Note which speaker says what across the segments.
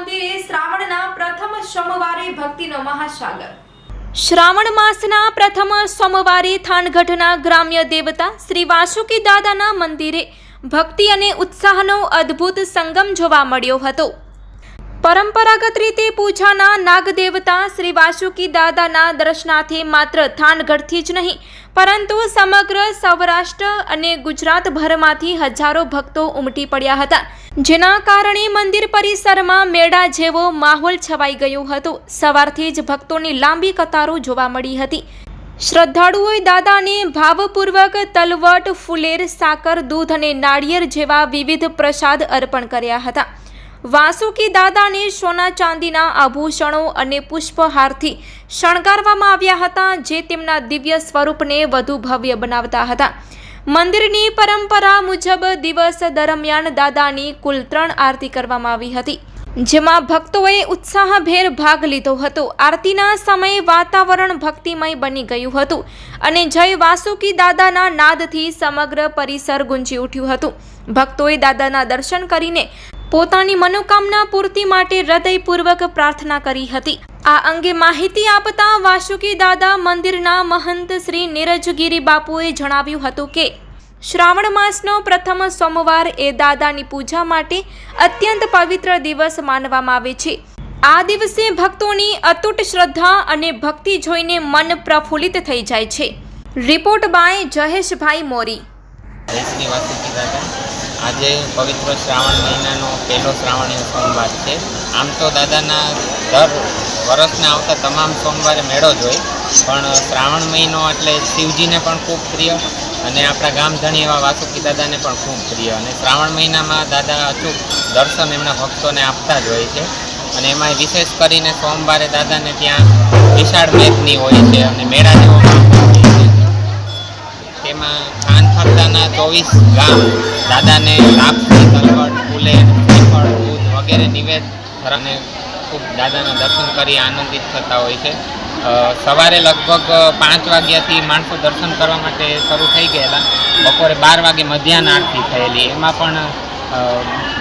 Speaker 1: મંદિરે શ્રાવણના પ્રથમ સોમવારે ભક્તિનો મહાસાગર.
Speaker 2: શ્રાવણ માસના પ્રથમ સોમવારે થાનગઢના ગ્રામ્ય દેવતા શ્રી વાસુકી દાદાના મંદિરે ભક્તિ અને ઉત્સાહનો અદ્ભુત સંગમ જોવા મળ્યો હતો. પરંપરાગત રીતે પૂજાના નાગદેવતા શ્રી વાસુકી દાદાના દર્શનાથે માત્ર થાનગઢથી જ નહીં, પરંતુ સમગ્ર સૌરાષ્ટ્ર અને ગુજરાતભરમાંથી હજારો ભક્તો ઉમટી પડ્યા હતા. જેના કારણે મંદિર પરિસરમાં મેળા જેવો માહોલ છવાઈ ગયો હતો. સવારથી જ ભક્તોની લાંબી કતારો જોવા મળી હતી. શ્રદ્ધાળુઓએ દાદાને ભાવપૂર્વક તલવટ, ફુલેર, સાકર, દૂધ અને નાળિયેર જેવા વિવિધ પ્રસાદ અર્પણ કર્યા હતા. વાસુકી દાદાને સોના ચાંદીના આભૂષણો અને પુષ્પહારથી શણગારવામાં આવ્યા હતા, જે તેમના દિવ્ય સ્વરૂપને વધુ ભવ્ય બનાવતા હતા. મંદિરની પરંપરા મુજબ દિવસ દરમિયાન દાદાની કુલ ત્રણ આરતી કરવામાં આવી હતી. જેમાં ભક્તોએ ઉત્સાહભેર ભાગ લીધો હતો. આરતીના સમયે વાતાવરણ ભક્તિમય બની ગયું હતું અને જય વાસુકી દાદાના નાદથી સમગ્ર પરિસર ગુંજી ઉઠ્યું હતું. ભક્તોએ દાદાના દર્શન કરીને પોતાની મનોકામના પૂર્તિ માટે હૃદયપૂર્વક પ્રાર્થના કરી હતી. આ અંગે માહિતી આપતા વાસુકી દાદા મંદિરના મહંત શ્રી નીરજગીરી બાપુએ જણાવ્યું હતું કે, શ્રાવણ માસનો પ્રથમ સોમવાર એ દાદાની પૂજા માટે અત્યંત પવિત્ર દિવસ માનવામાં આવે છે. આ દિવસે ભક્તોની અતૂટ શ્રદ્ધા અને ભક્તિ જોઈને મન પ્રફુલ્લિત થઈ જાય છે. Report by Jaheshbhai Mori.
Speaker 3: આજે પવિત્ર શ્રાવણ મહિનાનો પહેલો શ્રાવણીય સોમવાર છે. આમ તો દાદાના દર વર્ષના આવતા તમામ સોમવારે મેળો જ હોય. પણ શ્રાવણ મહિનો એટલે શિવજીને પણ ખૂબ પ્રિય અને આપણા ગામધણી એવા વાસુકી દાદાને પણ ખૂબ પ્રિય. અને શ્રાવણ મહિનામાં દાદા અચૂક દર્શન એમના ભક્તોને આપતા જ હોય છે. અને એમાં વિશેષ કરીને સોમવારે દાદાને ત્યાં વિશાળ મેદની હોય છે અને મેળા જેવો તેમાં ખાન ચોવીસ ગામ દાદાને લાપસી તલવટ ફૂલેટ શ્રીફળ, દૂધ વગેરે નિવેદ અને ખૂબ દાદાના દર્શન કરી આનંદિત થતા હોય છે. સવારે લગભગ પાંચ વાગ્યાથી માણસો દર્શન કરવા માટે શરૂ થઈ ગયેલા. બપોરે બાર વાગે મધ્યાહન આરતી થયેલી. એમાં પણ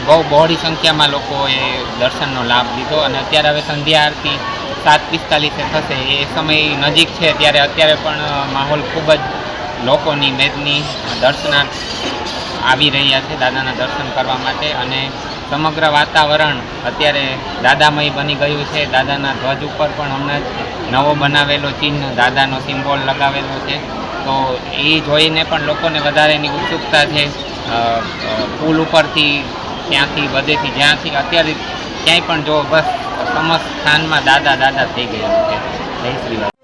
Speaker 3: બહુ બહોળી સંખ્યામાં લોકોએ દર્શનનો લાભ લીધો અને અત્યારે હવે સંધ્યા આરતી સાત પિસ્તાલીસે થશે. એ સમય નજીક છે, ત્યારે અત્યારે પણ માહોલ ખૂબ જ લોકોની મેદની દર્શનાર્થ આવી રહ્યા છે દાદાના દર્શન કરવા માટે અને સમગ્ર વાતાવરણ અત્યારે દાદામય બની ગયું છે. દાદાના ધ્વજ ઉપર પણ હમણાં જ નવો બનાવેલો ચિહ્ન, દાદાનો સિમ્બોલ લગાવેલો છે. તો એ જોઈને પણ લોકોને વધારેની ઉત્સુકતા છે. પુલ ઉપરથી ત્યાંથી, બધેથી જ્યાંથી અત્યારે ક્યાંય પણ જો બસ સમસ્ત સ્થાનમાં દાદા દાદા થઈ ગયા છે. જય શ્રી